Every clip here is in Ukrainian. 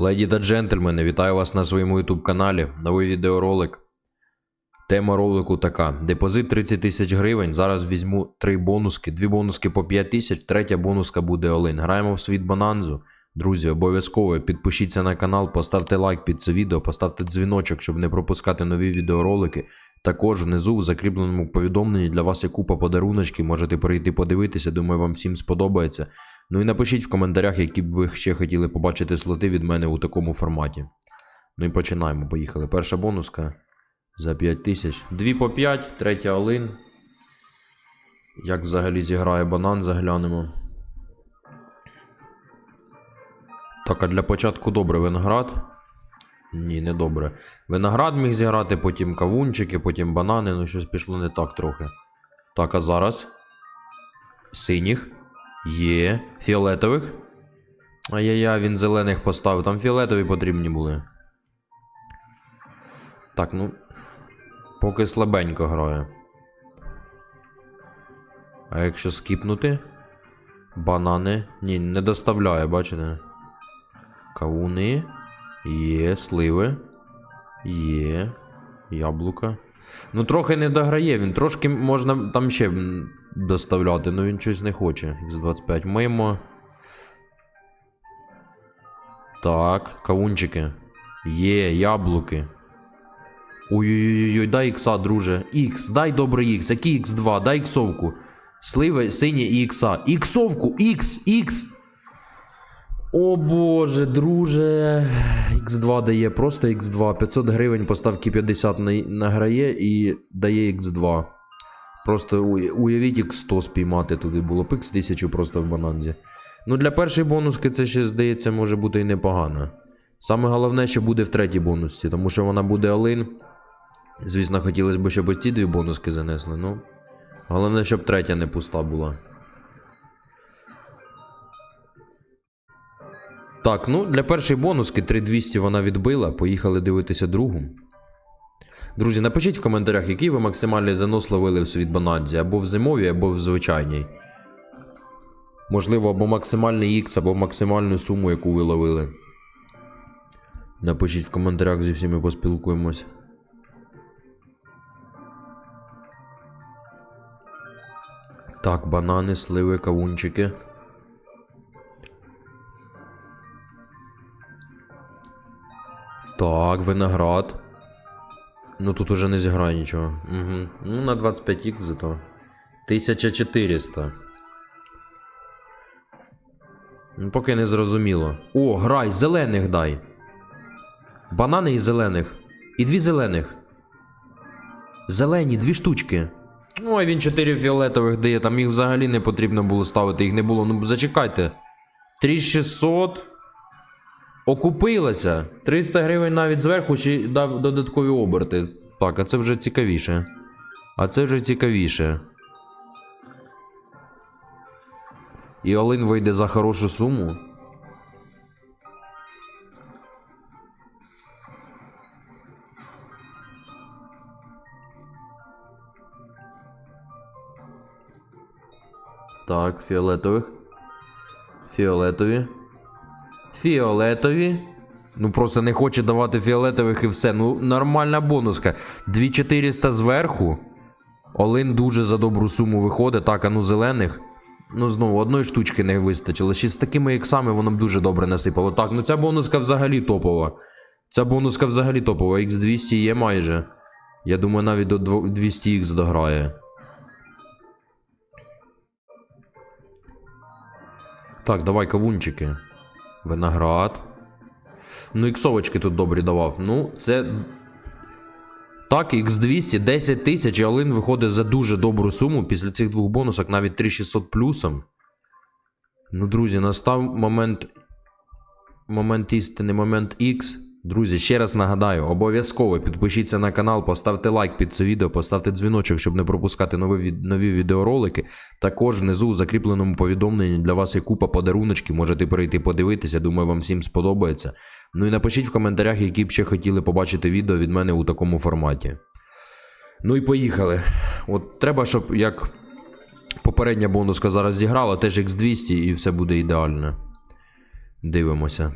Леді та джентльмени, вітаю вас на своєму YouTube каналі. Новий відеоролик. Тема ролику така: депозит 30 тисяч гривень. Зараз візьму три бонуски. Дві бонуски по 5 тисяч, третя бонуска буде Олин. Граємо в світ Бананзу. Друзі, обов'язково підпишіться на канал, поставте лайк під це відео, поставте дзвіночок, щоб не пропускати нові відеоролики. Також внизу в закріпленому повідомленні для вас є купа подаруночків. Можете перейти подивитися. Думаю, вам всім сподобається. Ну і напишіть в коментарях, які б ви ще хотіли побачити слоти від мене у такому форматі. Ну і починаємо. Поїхали. Перша бонуска за 5 тисяч. Дві по 5, третя Олин. Як взагалі зіграє банан, заглянемо. Так, а для початку добре виноград. Ні, не добре. Виноград міг зіграти, потім кавунчики, потім банани, ну щось пішло не так трохи. Так, а зараз. Синіх. Є. Фіолетових. Ай-яй-яй, він зелених поставив. Там фіолетові потрібні були. Так, ну. Поки слабенько грає. А якщо скіпнути? Банани. Ні, не доставляє, бачите? Кавуни. Є, сливи. Є. Яблука. Ну, трохи не дограє, він трошки можна там ще доставляти, але він щось не хоче. X25 мимо. Так, кавунчики. Є, яблуки. Ой-ой-ой, дай ікса, друже. Ікс, дай добрий ікс. Який ікс 2 дай іксовку. Сливи, сині і ікса. Іксовку, ікс, ікс. О боже, друже. X2 дає просто X2. 500 гривень поставки 50 награє і дає X2. Просто уявіть X100 спіймати туди було б X1000 просто в бананзі. Ну для першої бонуски це ще здається може бути і непогано. Саме головне, що буде в третій бонусці, тому що вона буде Олин. Звісно, хотілося б, щоб ці дві бонуски занесли, ну. Головне, щоб третя не пуста була. Так, ну для першої бонуски 3200 вона відбила. Поїхали дивитися другу. Друзі, напишіть в коментарях, який ви максимальний занос ловили в світ банадзі, або в зимовій, або в звичайній. Можливо, або максимальний X, або максимальну суму, яку ви ловили. Напишіть в коментарях, зі всіми поспілкуємось. Так, банани, сливи, кавунчики. Так, виноград. Ну тут уже не зіграє нічого. Угу. Ну, на 25х зато. 1400. Ну, поки не зрозуміло. О, грай, зелених дай. Банани і зелених. І дві зелених. Зелені, дві штучки. Ну, а він 4 фіолетових дає, там їх взагалі не потрібно було ставити, їх не було. Ну, зачекайте. 3600. Окупилася. 300 гривень навіть зверху чи дав додаткові оберти. Так, а це вже цікавіше. А це вже цікавіше. І Олин вийде за хорошу суму. Так, фіолетових. Фіолетові. Фіолетові. Ну просто не хоче давати фіолетових і все. Ну, нормальна бонуска. 2400 зверху. Олин дуже за добру суму виходить. Так, а ну зелених. Ну, знову, одної штучки не вистачило. Ще з такими іксами воно б дуже добре насипало. Так, ну ця бонуска взагалі топова. Ця бонуска взагалі топова. X200 є майже. Я думаю, навіть до 200X дограє. Так, давай кавунчики. Виноград. Ну, іксовочки тут добрі давав. Ну, це. Так, X200, 10 тисяч, і Олин виходить за дуже добру суму. Після цих двох бонусок навіть 3600 плюсом. Ну, друзі, настав момент. Момент істини, момент X. Друзі, ще раз нагадаю, обов'язково підпишіться на канал, поставте лайк під це відео, поставте дзвіночок, щоб не пропускати нові, нові відеоролики. Також внизу у закріпленому повідомленні для вас є купа подаруночків, можете перейти подивитися. Думаю, вам всім сподобається. Ну і напишіть в коментарях, які б ще хотіли побачити відео від мене у такому форматі. Ну і поїхали. От треба, щоб як попередня бонуска зараз зіграла, теж X200 і все буде ідеально. Дивимося.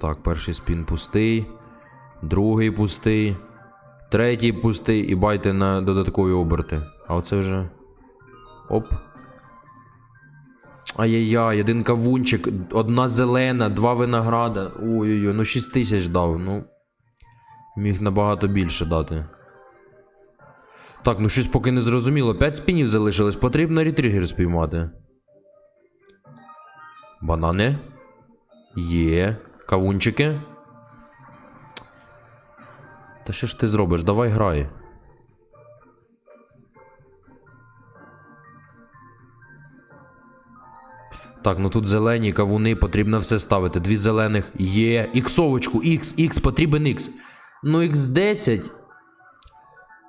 Так, перший спін пустий. Другий пустий. Третій пустий і байте на додаткові оберти. А оце вже. Оп. Ай-яй-яй, один кавунчик, одна зелена, два винограда. Ой-ой-ой, ну 6 тисяч дав, ну. Міг набагато більше дати. Так, ну щось поки не зрозуміло. 5 спінів залишилось, потрібно ретригер спіймати. Банани. Є. Кавунчики. Та що ж ти зробиш? Давай грай. Так, ну тут зелені кавуни, потрібно все ставити. Дві зелених є. Іксовочку, Ікс, Ікс, потрібен Ікс. Ну, Х10.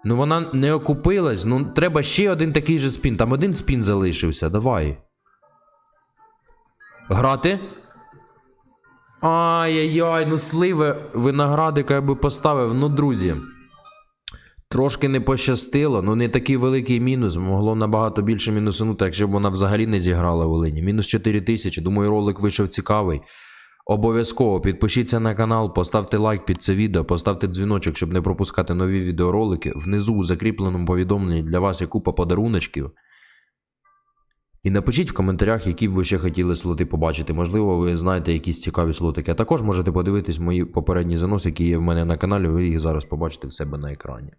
Ну вона не окупилась. Ну, треба ще один такий же спін. Там один спін залишився. Давай. Грати? Ай-яй-яй, ну сливи виноградика я би поставив. Ну, друзі. Трошки не пощастило, ну не такий великий мінус. Могло набагато більше мінусанути, якщо б вона взагалі не зіграла в Олені. Мінус 4 тисячі. Думаю, ролик вийшов цікавий. Обов'язково підпишіться на канал, поставте лайк під це відео, поставте дзвіночок, щоб не пропускати нові відеоролики. Внизу у закріпленому повідомленні для вас є купа подаруночків. І напишіть в коментарях, які б ви ще хотіли слоти побачити. Можливо, ви знаєте якісь цікаві слотики. А також можете подивитись мої попередні заноси, які є в мене на каналі, ви їх зараз побачите в себе на екрані.